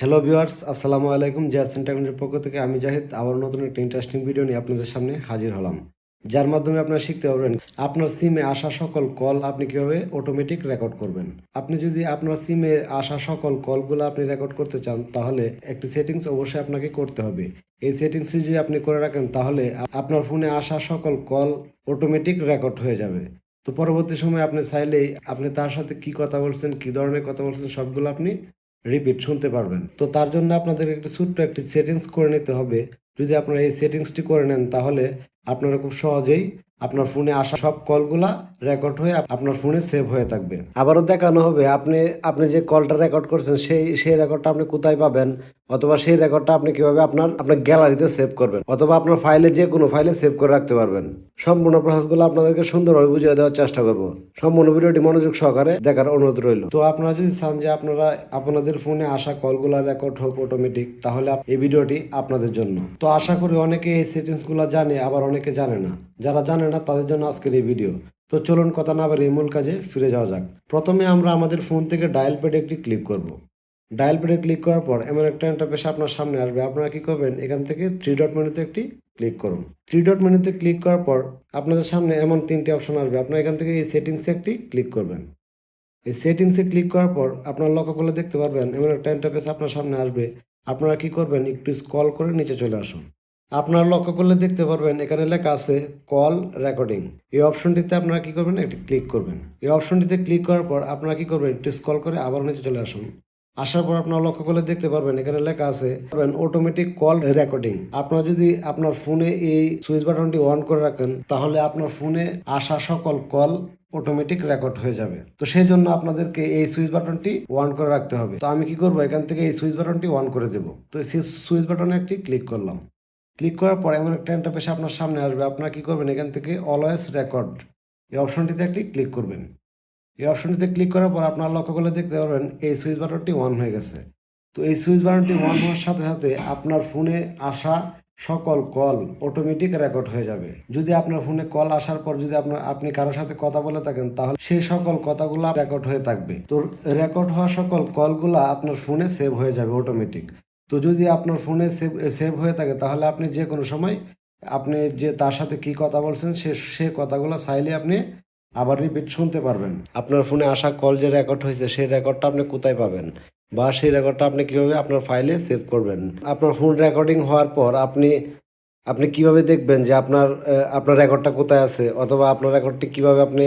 Hello viewers আসসালামু আলাইকুম। জ্যাসেন টেকনোলজির পক্ষ থেকে আমি জাহিদ, আবার নতুন একটা ইন্টারেস্টিং ভিডিও নিয়ে আপনাদের সামনে হাজির হলাম। যার মাধ্যমে আপনারা শিখতে পারবেন আপনার সিমে আসা সকল কল আপনি কীভাবে অটোমেটিক রেকর্ড করবেন। আপনি যদি আপনার সিমে আসা সকল কলগুলো আপনি রেকর্ড করতে চান, তাহলে একটি সেটিংস অবশ্যই আপনাকে করতে হবে। এই সেটিংসটি যদি আপনি করে রাখেন, তাহলে আপনার ফোনে আসা সকল কল অটোমেটিক রেকর্ড হয়ে যাবে। তো পরবর্তী সময় আপনি চাইলেই আপনি তার সাথে কি কথা বলছেন, কি ধরনের কথা বলছেন, সবগুলো আপনি রিপিট শুনতে পারবেন। তো তার জন্য আপনাদের একটি ছোট্ট একটি সেটিংস করে নিতে হবে। যদি আপনারা এই সেটিংসটি করে নেন, তাহলে আপনারা খুব সহজেই আপনার ফোনে আসা সব কলগুলা রেকর্ড হয়ে আপনার ফোনে সেভ হয়ে থাকবে। আবারও দেখানো হবে, আপনি আপনি যে কলটা রেকর্ড করছেন, সেই সেই রেকর্ডটা আপনি কোথায় পাবেন? অথবা সেই রেকর্ডটা আপনি কীভাবে আপনার আপনার গ্যালারিতে সেভ করবেন? অথবা আপনার ফাইলে যে কোনো ফাইলে সেভ করে রাখতে পারবেন। সম্পূর্ণ প্রসেসগুলো আপনাদেরকে সুন্দরভাবে বুঝিয়ে দেওয়ার চেষ্টা করব। সম্পূর্ণ ভিডিওটি মনোযোগ সহকারে দেখার অনুরোধ রইল। তো আপনারা যদি চান যে আপনারা আপনাদের ফোনে আসা কলগুলা রেকর্ড হোক অটোমেটিক তাহলে এই ভিডিওটি আপনাদের জন্য। তো আশা করি অনেকে এই সেটিংসগুলো জানে, আবার অনেকে জানে না। যারা জানে না, তাদের জন্য আজকের এই ভিডিও। তো চলুন কথা না বাড়িয়ে মূল কাজে ফিরে যাওয়া যাক। প্রথমে আমরা আমাদের ফোন থেকে ডায়াল প্যাডে একটি ক্লিক করব। ডায়াল প্যাডে ক্লিক করার পর এমন একটা ইন্টারফেস আপনার সামনে আসবে। আপনারা কি করবেন? এখান থেকে থ্রি ডট মেনুতে একটি ক্লিক করুন। থ্রি ডট মেনুতে ক্লিক করার পর আপনাদের সামনে এমন তিনটি অপশন আসবে। আপনারা এখান থেকে এই সেটিংসে একটি ক্লিক করবেন। এই সেটিংসে ক্লিক করার পর আপনার লক্ষ্য করলে দেখতে পারবেন, এমন একটা ইন্টারফেস আপনার সামনে আসবে। আপনারা কি করবেন? একটু স্ক্রল করে নিচে চলে আসুন। আপনারা লক্ষ্য করলে দেখতে পারবেন এখানে লেখা আছে কল রেকর্ডিং। এই অপশনটিতে আপনারা কি করবেন? একটি ক্লিক করবেন। এই অপশনটিতে ক্লিক করার পর আপনারা কি করবেন? একটু স্ক্রল করে আবার নিচে চলে আসুন। আসার পর আপনারা লক্ষ্য করলে দেখতে পারবেন এখানে লেখা আছে অটোমেটিক কল রেকর্ডিং আপনারা যদি আপনার ফোনে এই সুইচ বাটনটি অন করে রাখেন, তাহলে আপনার ফোনে আসা সকল কল অটোমেটিক রেকর্ড হয়ে যাবে। তো সেই জন্য আপনাদেরকে এই সুইচ বাটনটি অন করে রাখতে হবে। তো আমি কি করব? এখান থেকে এই সুইচ বাটনটি অন করে দেবো। তো সেই সুইচ বাটনে একটি ক্লিক করলাম। ক্লিক করার পর এমন একটা ইন্টারফেস আপনার সামনে আসবে। আপনার কী করবেন? এখান থেকে অলওয়েজ রেকর্ড এই অপশনটিতে একটি ক্লিক করবেন। এই অপশনটিতে ক্লিক করার পর আপনার লক্ষ্য করলে দেখতে পারবেন এই সুইচ বাটনটি অন হয়ে গেছে। তো এই সুইচ বাটনটি অন হওয়ার সাথে সাথে আপনার ফোনে আসা সকল কল অটোমেটিক রেকর্ড হয়ে যাবে। যদি আপনার ফোনে কল আসার পর যদি আপনার, আপনি কারোর সাথে কথা বলে থাকেন, তাহলে সেই সকল কথাগুলো রেকর্ড হয়ে থাকবে। তো রেকর্ড হওয়া সকল কলগুলা আপনার ফোনে সেভ হয়ে যাবে অটোমেটিক তো যদি আপনার ফোনে সেভ সেভ হয়ে থাকে, তাহলে আপনি যে কোনো সময় আপনি যে তার সাথে কি কথা বলছেন, সে সে কথাগুলো চাইলে আপনি আবার রিপিট শুনতে পারবেন। আপনার ফোনে আসা কল যে রেকর্ড হয়েছে, সেই রেকর্ডটা আপনি কোথায় পাবেন? বা সেই রেকর্ডটা আপনি কীভাবে আপনার ফাইলে সেভ করবেন? আপনার ফোন রেকর্ডিং হওয়ার পর আপনি আপনি কীভাবে দেখবেন যে আপনার আপনার রেকর্ডটা কোথায় আছে? অথবা আপনার রেকর্ডটি কীভাবে আপনি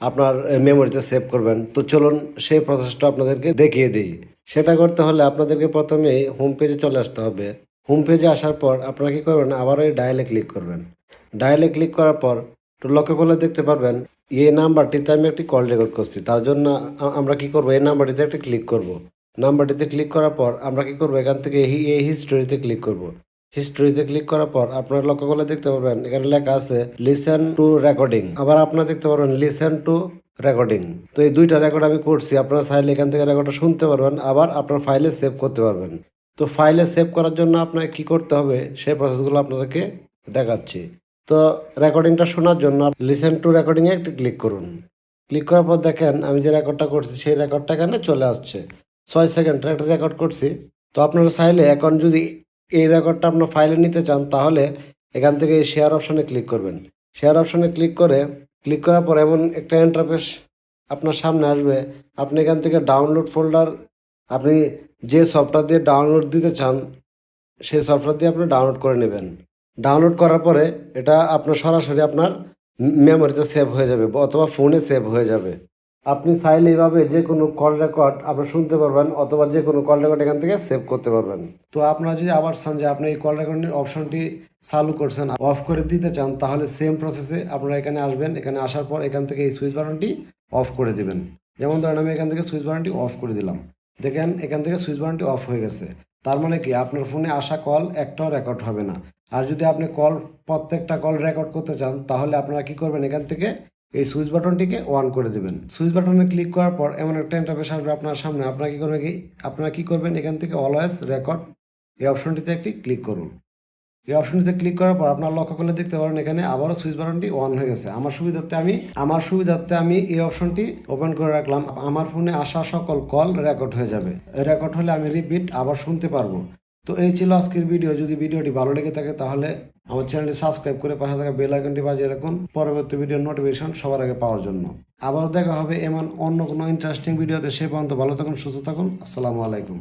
আপনার মেমোরিতে সেভ করবেন? তো চলুন সেই প্রসেসটা আপনাদেরকে দেখিয়ে দিই। সেটা করতে হলে আপনাদেরকে প্রথমে হোম পেজে চলে আসতে হবে। হোম পেজে আসার পর আপনারা কী করবেন? আবার ওই ডায়ালে ক্লিক করবেন। ডায়ালে ক্লিক করার পর একটু লক্ষ্য করলে দেখতে পারবেন, এই নাম্বারটিতে আমি একটি কল রেকর্ড করছি। তার জন্য আমরা কি করব? এই নাম্বারটিতে একটি ক্লিক করব। নাম্বারটিতে ক্লিক করার পর আমরা কি করব? এখান থেকে এই হিস্টোরিতে ক্লিক করব। হিস্টোরিতে ক্লিক করার পর আপনারা লক্ষ্য করলে দেখতে পারবেন, এখানে লেখা আছে লিসেন টু রেকর্ডিং আবার আপনারা দেখতে পারবেন লিসেন টু রেকর্ডিং তো এই দুইটা রেকর্ড আমি করছি, আপনারা চাইলে এখান থেকে রেকর্ডটা শুনতে পারবেন, আবার আপনার ফাইলে সেভ করতে পারবেন। তো ফাইলে সেভ করার জন্য আপনাকে কি করতে হবে, সেই প্রসেসগুলো আপনাদেরকে দেখাচ্ছি। তো রেকর্ডিংটা শোনার জন্য লিসেন টু রেকর্ডিংয়ে একটি ক্লিক করুন। ক্লিক করার পর দেখেন, আমি যে রেকর্ডটা করছি, সেই রেকর্ডটা এখানে চলে আসছে। ছয় সেকেন্ডের একটা রেকর্ড করছি। তো আপনারা চাইলে এখন যদি এই রেকর্ডটা আপনার ফাইলে নিতে চান, তাহলে এখান থেকে এই শেয়ার অপশানে ক্লিক করবেন। শেয়ার অপশানে ক্লিক করে ক্লিক করার পর এমন একটা ইন্টারফেস আপনার সামনে আসবে। আপনি এখান থেকে ডাউনলোড ফোল্ডার আপনি যে সফটওয়্যার দিয়ে ডাউনলোড দিতে চান সেই সফটওয়্যার দিয়ে আপনি ডাউনলোড করে নেবেন। ডাউনলোড করার পরে এটা আপনার সরাসরি আপনার মেমোরিতে সেভ হয়ে যাবে, অথবা ফোনে সেভ হয়ে যাবে। আপনি চাইলে এইভাবে যে কোনো কল রেকর্ড আপনি শুনতে পারবেন অথবা যে কোনো কল রেকর্ড এখান থেকে সেভ করতে পারবেন। তো আপনারা যদি আবার চান যে আপনি এই কল রেকর্ডের অপশনটি চালু করছেন অফ করে দিতে চান, তাহলে সেম প্রসেসে আপনারা এখানে আসবেন। এখানে আসার পর এখান থেকে এই সুইচ বাটনটি অফ করে দিবেন। যেমন ধরেন আমি এখান থেকে সুইচ বাটনটি অফ করে দিলাম। দেখেন এখান থেকে সুইচ বাটনটি অফ হয়ে গেছে। তার মানে কি? আপনার ফোনে আসা কল একটাও রেকর্ড হবে না। আর যদি আপনি কল প্রত্যেকটা কল রেকর্ড করতে চান, তাহলে আপনারা কি করবেন? এখান থেকে এই সুইচ বাটনটিকে অন করে দেবেন। সুইচ বাটনে ক্লিক করার পর এমন একটা ইন্টারফেস আসবে আপনার সামনে। আপনারা কি করবেন কি? আপনারা কি করবেন এখান থেকে অলওয়েজ রেকর্ড এই অপশনটিতে একটি ক্লিক করুন। এই অপশনটিতে ক্লিক করার পর আপনার লক্ষ্য করলে দেখতে পারেন এখানে আবারও সুইচ বাটনটি অন হয়ে গেছে। আমার সুবিধার্থে আমি, আমার সুবিধার্থে আমি এই অপশনটি ওপেন করে রাখলাম। আমার ফোনে আসা সকল কল রেকর্ড হয়ে যাবে। রেকর্ড হলে আমি রিপিট আবার শুনতে পারব। তো এই ছিল আজকের ভিডিও যদি ভিডিওটি ভালো লেগে থাকে তাহলে আমার চ্যানেলটি সাবস্ক্রাইব করে পাশে থাকা বেল আইকনটি বাজিয়ে রাখুন। পরবর্তী ভিডিও নোটিফিকেশন সবার আগে পাওয়ার জন্য। আবার দেখা হবে এমন অন্য কোনো ইন্টারেস্টিং ভিডিওতে সে পর্যন্ত ভালো থাকুন, সুস্থ থাকুন। আসসালামু আলাইকুম।